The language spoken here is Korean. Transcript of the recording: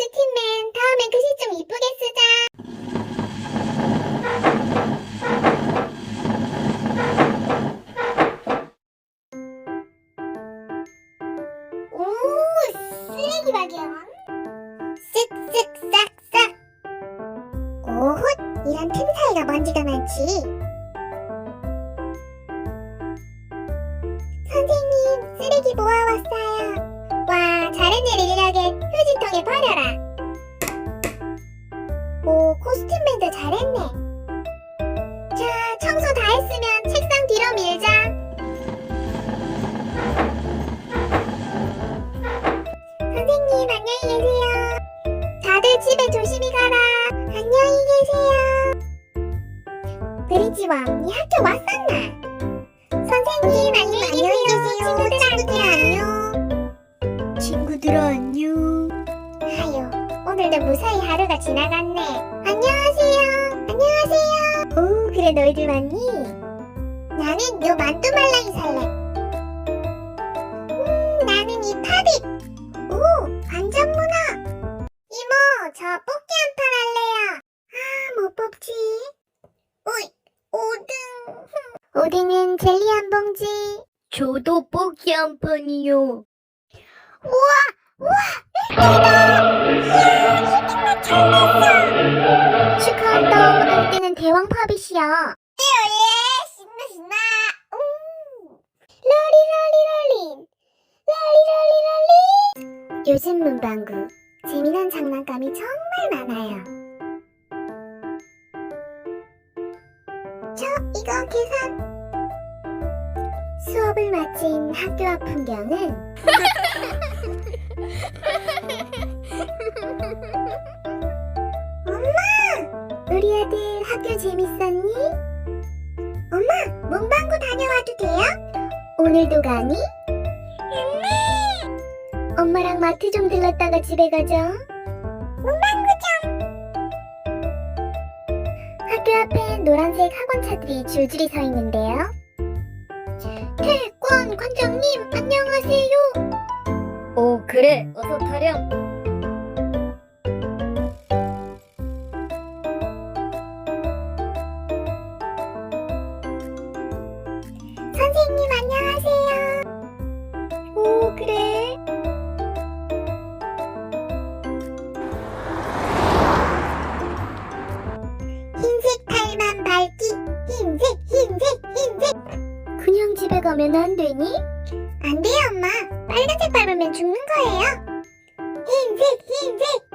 역시 팀맨 다음엔 글씨 좀 이쁘게 쓰자. 오 쓰레기 발견. 쓱쓱싹싹. 오훗 이런 틈 사이가 먼지가 많지. 선생님 쓰레기 모아왔어요. 휴지통에 버려라. 오, 코스튬맨도 잘했네. 자, 청소 다 했으면 책상 뒤로 밀자. 선생님, 안녕히 계세요. 다들 집에 조심히 가라. 안녕히 계세요. 브리지왕, 이 학교 왔었나? 선생님, 안녕히 계세요. 친구들 안녕. 지나갔네. 안녕하세요. 안녕하세요. 오, 그래 너희들 왔니? 나는 요 만두 말랑이 살래. 음, 나는 이 팝잇. 오, 완전 문어. 이모, 저 뽑기 한 판 할래요. 아, 못 뽑지. 오이, 오등. 오등은 젤리 한 봉지. 저도 뽑기 한 판이요. 축하한다. 1등 은 대왕 팝잇이야. 예, 신나 신나. 음. 러리러리러리. 러리러리러리. 요즘 문방구 재미난 장난감이 정말 많아요. 저 이거 계산. 수업을 마친 학교 앞 풍경은 학교 재밌었니? 엄마, 문방구 다녀와도 돼요? 오늘도 가니? 엄마! 엄마랑 마트 좀 들렀다가 집에 가자. 학교 앞에 노란색 학원차들이 줄줄이 서 있는데요. 태권 관장님, 안녕하세요. 오 그래 어서 타렴. 밟으면 안 되니? 안 돼요, 엄마. 빨간색 바르면 죽는 거예요. 흰색, 흰색.